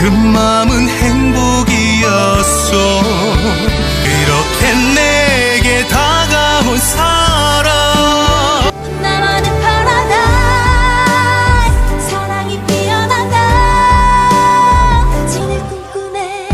그 마음은 행복이었어 이렇게 내게 다가온 사람. 나만의 파라다이스. 사랑이 피어난다 진을 꿈꾸네.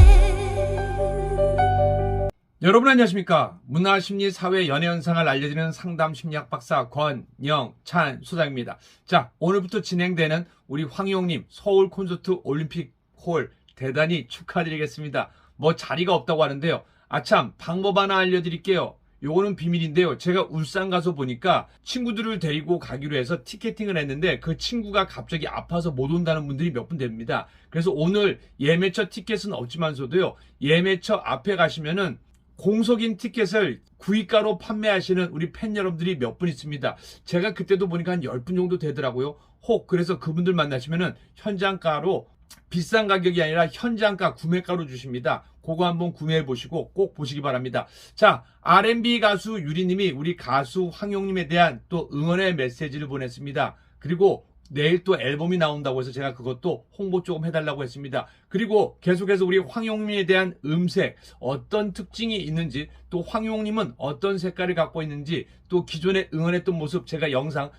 여러분 안녕하십니까? 문화 심리 사회 연애 현상을 알려드리는 상담 심리학 박사 권영찬 소장입니다. 자 오늘부터 진행되는 우리 황용님 서울 콘서트 올림픽 홀 대단히 축하드리겠습니다. 뭐 자리가 없다고 하는데요. 아참 방법 하나 알려드릴게요. 요거는 비밀인데요. 제가 울산 가서 보니까 친구들을 데리고 가기로 해서 티켓팅을 했는데 그 친구가 갑자기 아파서 못 온다는 분들이 몇 분 됩니다. 그래서 오늘 예매처 티켓은 없지만서도요. 예매처 앞에 가시면은 공석인 티켓을 구입가로 판매하시는 우리 팬 여러분들이 몇 분 있습니다. 제가 그때도 보니까 한 10분 정도 되더라고요. 혹 그래서 그분들 만나시면은 현장가로 비싼 가격이 아니라 현장가 구매가로 주십니다. 그거 한번 구매해 보시고 꼭 보시기 바랍니다. 자, R&B 가수 유리님이 우리 가수 황용님에 대한 또 응원의 메시지를 보냈습니다. 그리고 내일 또 앨범이 나온다고 해서 제가 그것도 홍보 조금 해달라고 했습니다. 그리고 계속해서 우리 황용님에 대한 음색, 어떤 특징이 있는지, 또 황용님은 어떤 색깔을 갖고 있는지, 또 기존에 응원했던 모습 제가 영상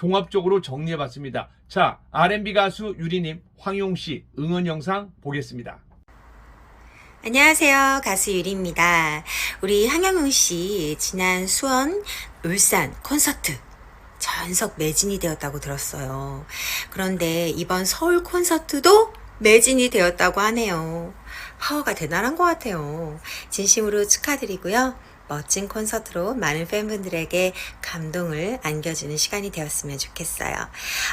종합적으로 정리해 봤습니다. 자, R&B 가수 유리님, 황용씨 응원 영상 보겠습니다. 안녕하세요. 가수 유리입니다. 우리 황영웅 씨 지난 수원, 울산 콘서트 전석 매진이 되었다고 들었어요. 그런데 이번 서울 콘서트도 매진이 되었다고 하네요. 파워가 대단한 것 같아요. 진심으로 축하드리고요. 멋진 콘서트로 많은 팬분들에게 감동을 안겨주는 시간이 되었으면 좋겠어요.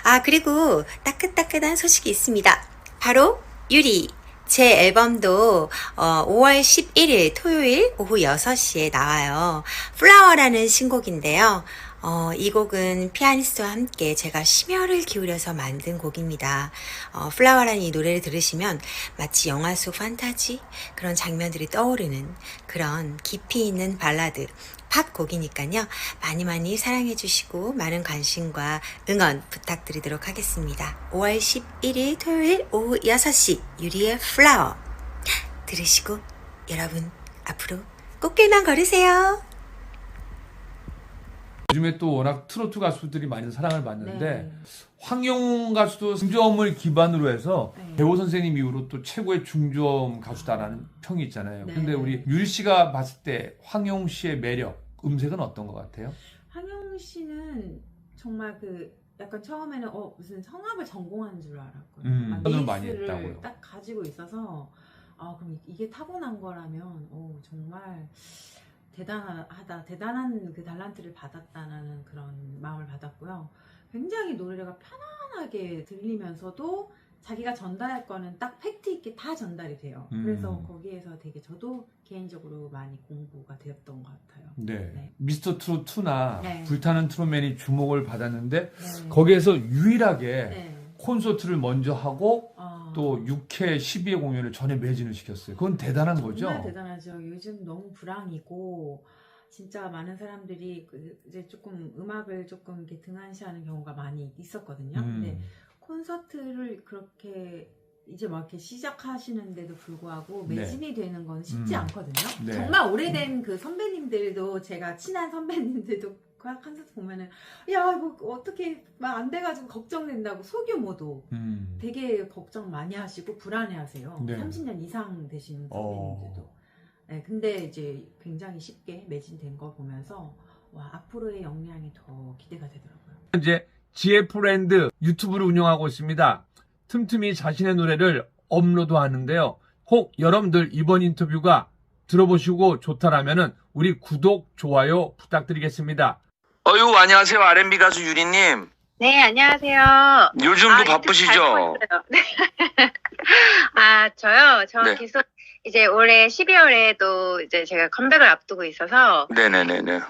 아, 그리고 따끈따끈한 소식이 있습니다. 바로 유리. 제 앨범도 어, 5월 11일 토요일 오후 6시에 나와요. 플라워라는 신곡인데요. 어, 이 곡은 피아니스트와 함께 제가 심혈을 기울여서 만든 곡입니다. 어, 플라워라는 이 노래를 들으시면 마치 영화 속 판타지 그런 장면들이 떠오르는 그런 깊이 있는 발라드 팝 곡이니까요. 많이 많이 사랑해 주시고 많은 관심과 응원 부탁드리도록 하겠습니다. 5월 11일 토요일 오후 6시 유리의 플라워 들으시고 여러분 앞으로 꽃길만 걸으세요. 요즘에 또 워낙 트로트 가수들이 많은 사랑을 받는데 네. 황용 가수도 중저음을 기반으로 해서 네. 배우 선생님 이후로 또 최고의 중저음 가수다라는 평이 있잖아요. 네. 근데 우리 유리 씨가 봤을 때 황용 씨의 매력, 음색은 어떤 것 같아요? 황영 씨는 정말 그 약간 처음에는 어 무슨 성악을 전공한 줄 알았거든요. 음, 많이 했다고요. 딱 가지고 있어서 아 그럼 이게 타고난 거라면 어 정말 대단하다 대단한 그 달란트를 받았다는 그런 마음을 받았고요. 굉장히 노래가 편안하게 들리면서도 자기가 전달할 거는 딱 팩트 있게 다 전달이 돼요. 음. 그래서 거기에서 되게 저도 개인적으로 많이 공부가 되었던 것 같아요. 네. 네. 미스터 트롯 2나 네. 불타는 트롯맨이 주목을 받았는데 네. 거기에서 유일하게 네. 콘서트를 먼저 하고 아, 또 6회 12회 공연을 전에 매진을 시켰어요. 그건 대단한 거죠? 정말 대단하죠. 요즘 너무 불황이고 진짜 많은 사람들이 그 이제 조금 음악을 조금 이렇게 등한시하는 경우가 많이 있었거든요. 음. 근데 콘서트를 그렇게 이제 막 이렇게 시작하시는데도 불구하고 네. 매진이 되는 건 쉽지 음. 않거든요. 네. 정말 오래된 그 선배님들도 제가 친한 선배님들도 그 콘서트 보면은 야 이거 어떻게 막 안 돼가지고 걱정된다고 소규모도 음. 되게 걱정 많이 하시고 불안해하세요. 네. 30년 이상 되신 어. 선배님들도. 네, 근데 이제 굉장히 쉽게 매진된 거 보면서 와 앞으로의 역량이 더 기대가 되더라고요. 현재 GF랜드 유튜브를 운영하고 있습니다. 틈틈이 자신의 노래를 업로드하는데요. 혹 여러분들 이번 인터뷰가 들어보시고 좋다라면 은 우리 구독, 좋아요 부탁드리겠습니다. 어유 안녕하세요 R&B 가수 유리님 네, 안녕하세요. 요즘도 아, 잘 바쁘시죠? 네. 아, 저요? 저 네. 계속 이제 올해 12월에도 이제 제가 컴백을 앞두고 있어서 네네네네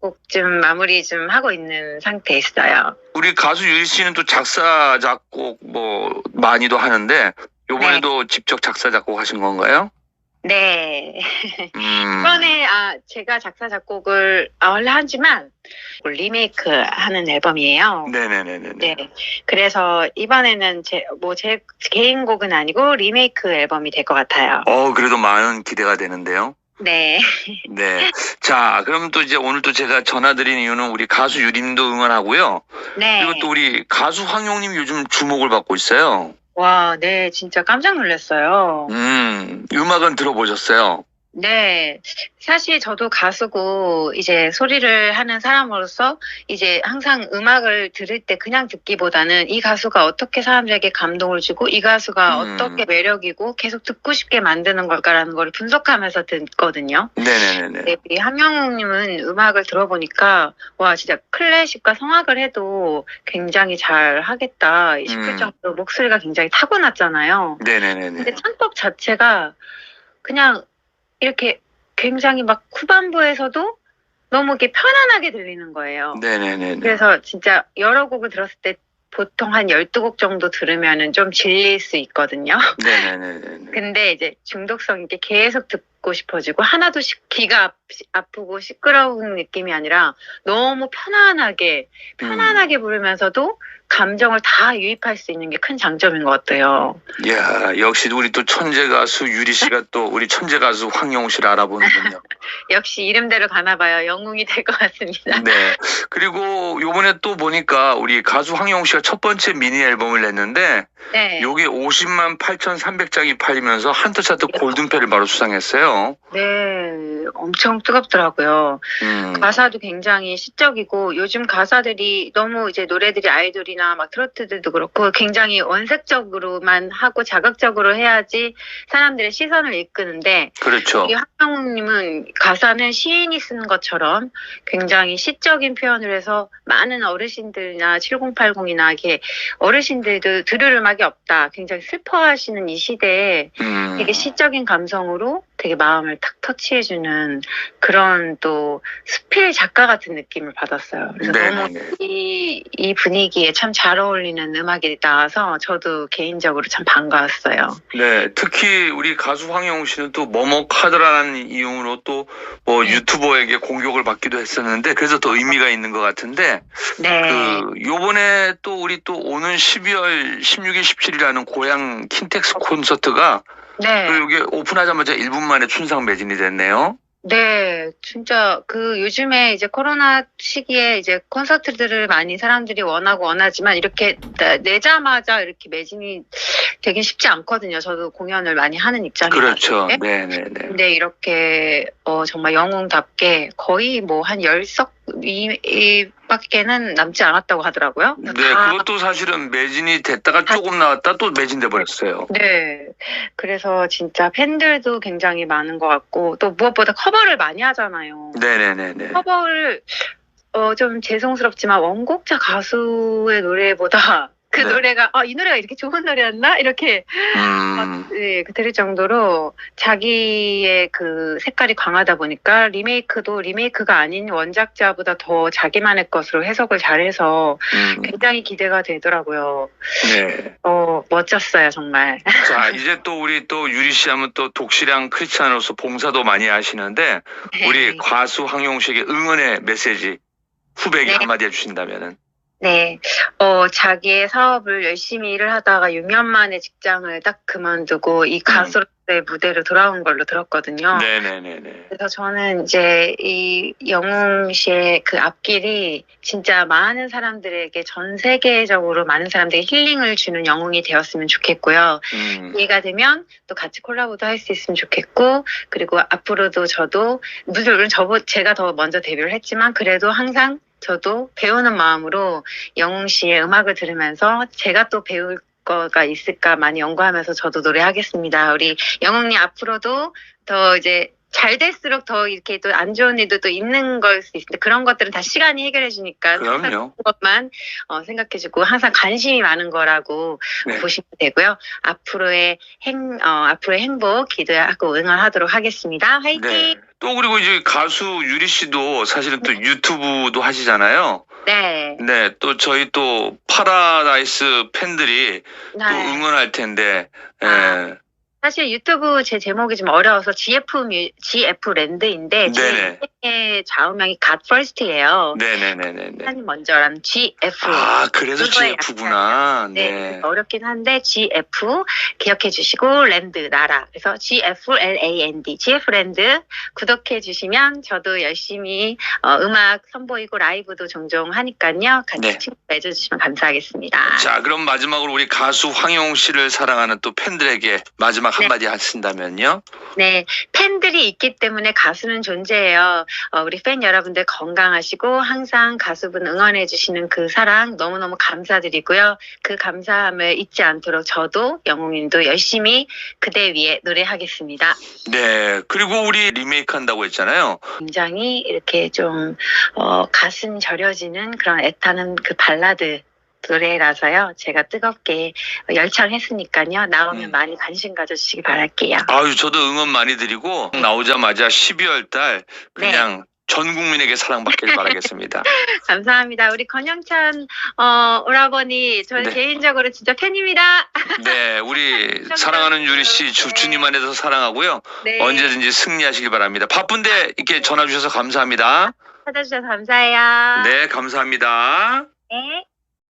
곡좀 마무리 좀 하고 있는 상태에 있어요. 우리 가수 유리 씨는 또 작사 작곡 뭐 많이도 하는데 요번에도 네. 직접 작사 작곡 하신 건가요? 네. 음. 이번에 아 제가 작사 작곡을 아, 원래 하지만 리메이크 하는 앨범이에요. 네네네네. 네. 그래서 이번에는 제 뭐 제 개인 곡은 아니고 리메이크 앨범이 될 것 같아요. 어, 그래도 많은 기대가 되는데요. 네. 네. 자, 그럼 또 이제 오늘 또 제가 전화드린 이유는 우리 가수 유림도 응원하고요. 네. 그리고 또 우리 가수 황용님 요즘 주목을 받고 있어요. 와, 네, 진짜 깜짝 놀랐어요. 음, 음악은 들어보셨어요? 네. 사실 저도 가수고 이제 소리를 하는 사람으로서 이제 항상 음악을 들을 때 그냥 듣기보다는 이 가수가 어떻게 사람들에게 감동을 주고 이 가수가 음. 어떻게 매력이고 계속 듣고 싶게 만드는 걸까라는 걸 분석하면서 듣거든요. 네네네네. 네, 이 함영웅님은 음악을 들어보니까 와 진짜 클래식과 성악을 해도 굉장히 잘 하겠다 싶을 음. 정도로 목소리가 굉장히 타고났잖아요. 네네네네. 근데 창법 자체가 그냥 이렇게 굉장히 막 후반부에서도 너무 이렇게 편안하게 들리는 거예요. 네네네네. 그래서 진짜 여러 곡을 들었을 때 보통 한 12곡 정도 들으면은 좀 질릴 수 있거든요. 네네네네. 근데 이제 중독성 있게 계속 듣고 싶어지고 하나도 시- 귀가 아- 아프고 시끄러운 느낌이 아니라 너무 편안하게 편안하게 부르면서도 감정을 다 유입할 수 있는 게 큰 장점인 것 같아요. 이야, 역시 우리 또 천재 가수 유리 씨가 또 우리 천재 가수 황영우 씨를 알아보는군요. 역시 이름대로 가나 봐요. 영웅이 될 것 같습니다. 네. 그리고 요번에 또 보니까 우리 가수 황영우 씨가 첫 번째 미니 앨범을 냈는데 네. 요게 50만 8,300장이 팔리면서 한터 차트 골든패를 바로 수상했어요. 네. 엄청 뜨겁더라고요. 음. 가사도 굉장히 시적이고 요즘 가사들이 너무 이제 노래들이 아이돌이나 막 트로트들도 그렇고 굉장히 원색적으로만 하고 자극적으로 해야지 사람들의 시선을 이끄는데 그렇죠. 이 황영웅님은 가사는 시인이 쓴 것처럼 굉장히 시적인 표현을 해서 많은 어르신들이나 7080이나 이렇게 어르신들도 들을 음악이 없다. 굉장히 슬퍼하시는 이 시대에 음. 되게 시적인 감성으로 되게 마음을 탁 터치해주는 그런 또 수필 작가 같은 느낌을 받았어요. 그래서 너무 네네네. 이, 이 분위기에 참 잘 어울리는 음악이 나와서 저도 개인적으로 참 반가웠어요. 네, 특히 우리 가수 황영우 씨는 또 머뭇하더라는 이유로 또뭐 네. 유튜버에게 공격을 받기도 했었는데 그래서 더 의미가 있는 것 같은데 네. 그 요번에 또 우리 또 오는 12월 16일 17일하는 고향 킨텍스 콘서트가 네. 또 이게 오픈하자마자 1분 만에 춘상 매진이 됐네요. 네, 진짜 그 요즘에 이제 코로나 시기에 이제 콘서트들을 많이 사람들이 원하고 원하지만 이렇게 내- 내자마자 이렇게 매진이 되긴 쉽지 않거든요. 저도 공연을 많이 하는 입장이라서. 그렇죠. 네, 네, 네. 근데 이렇게 어, 정말 영웅답게 거의 뭐 한 열석 이, 이 밖에는 남지 않았다고 하더라고요. 네, 다 그것도 사실은 매진이 됐다가 조금 나왔다 또 매진돼 버렸어요. 네. 그래서 진짜 팬들도 굉장히 많은 것 같고, 또 무엇보다 커버를 많이 하잖아요. 네, 네, 네, 네. 커버를, 어, 좀 죄송스럽지만 원곡자 가수의 노래보다 그 네. 노래가, 아, 이 노래가 이렇게 좋은 노래였나? 이렇게, 음, 네, 그 들을 정도로 자기의 그 색깔이 강하다 보니까 리메이크도 리메이크가 아닌 원작자보다 더 자기만의 것으로 해석을 잘해서 음, 굉장히 기대가 되더라고요. 네. 어, 멋졌어요, 정말. 자, 이제 또 우리 또 유리 씨 하면 또 독실한 크리스찬으로서 봉사도 많이 하시는데 우리 네. 가수 황용 씨에게 응원의 메시지 후배에게 네. 한마디 해주신다면은 네, 어, 자기의 사업을 열심히 일을 하다가 6년 만에 직장을 딱 그만두고 이 가수로서의 무대로 돌아온 걸로 들었거든요. 네네네네. 그래서 저는 이제 이 영웅 씨의 그 앞길이 진짜 많은 사람들에게 전 세계적으로 많은 사람들에게 힐링을 주는 영웅이 되었으면 좋겠고요. 음, 기회가 되면 또 같이 콜라보도 할 수 있으면 좋겠고 그리고 앞으로도 저도 물론 저보 제가 더 먼저 데뷔를 했지만 그래도 항상 저도 배우는 마음으로 영웅 씨의 음악을 들으면서 제가 또 배울 거가 있을까 많이 연구하면서 저도 노래하겠습니다. 우리 영웅님 앞으로도 더 이제 잘 될수록 더 이렇게 또 안 좋은 일도 또 있는 걸 수 있는데 그런 것들은 다 시간이 해결해 주니까 그럼요. 것만 어, 생각해 주고 항상 관심이 많은 거라고 네. 보시면 되고요. 앞으로의 행 어, 앞으로의 행복 기도하고 응원하도록 하겠습니다. 화이팅! 네. 또 그리고 이제 가수 유리 씨도 사실은 또 유튜브도 하시잖아요. 네. 네, 또 저희 또 파라다이스 팬들이 또 네. 응원할 텐데, 예. 아. 사실 유튜브 제 제목이 좀 어려워서 GF 뮤, GF 랜드인데. 제 좌우명이 God First예요. 네네네네네. 하나님 먼저라는 GF. 아, 그래서 GF구나. 네, 네. 어렵긴 한데 GF 기억해 주시고 랜드 나라 그래서 GF LAND GF 랜드 구독해 주시면 저도 열심히 어, 음악 선보이고 라이브도 종종 하니까요 같이 네. 친구 맺어 주시면 감사하겠습니다. 자, 그럼 마지막으로 우리 가수 황용 씨를 사랑하는 또 팬들에게 마지막 네. 한마디 하신다면요? 네, 팬들이 있기 때문에 가수는 존재해요. 어, 우리 팬 여러분들 건강하시고 항상 가수분 응원해 주시는 그 사랑 너무너무 감사드리고요. 그 감사함을 잊지 않도록 저도 영웅님도 열심히 그대 위에 노래하겠습니다. 네. 그리고 우리 리메이크 한다고 했잖아요. 굉장히 이렇게 좀 어, 가슴 저려지는 그런 애타는 그 발라드 노래라서요. 제가 뜨겁게 열창했으니까요. 나오면 음. 많이 관심 가져주시기 바랄게요. 아유, 저도 응원 많이 드리고 나오자마자 12월 달 네. 그냥 전 국민에게 사랑받길 바라겠습니다. 감사합니다. 우리 권영찬 어, 오라버니 저 네. 개인적으로 진짜 팬입니다. 네, 우리 사랑하는 유리 씨 주, 주님 안에서 사랑하고요. 네. 언제든지 승리하시길 바랍니다. 바쁜데 이렇게 전화 주셔서 감사합니다. 찾아주셔서 감사해요. 네, 감사합니다. 네.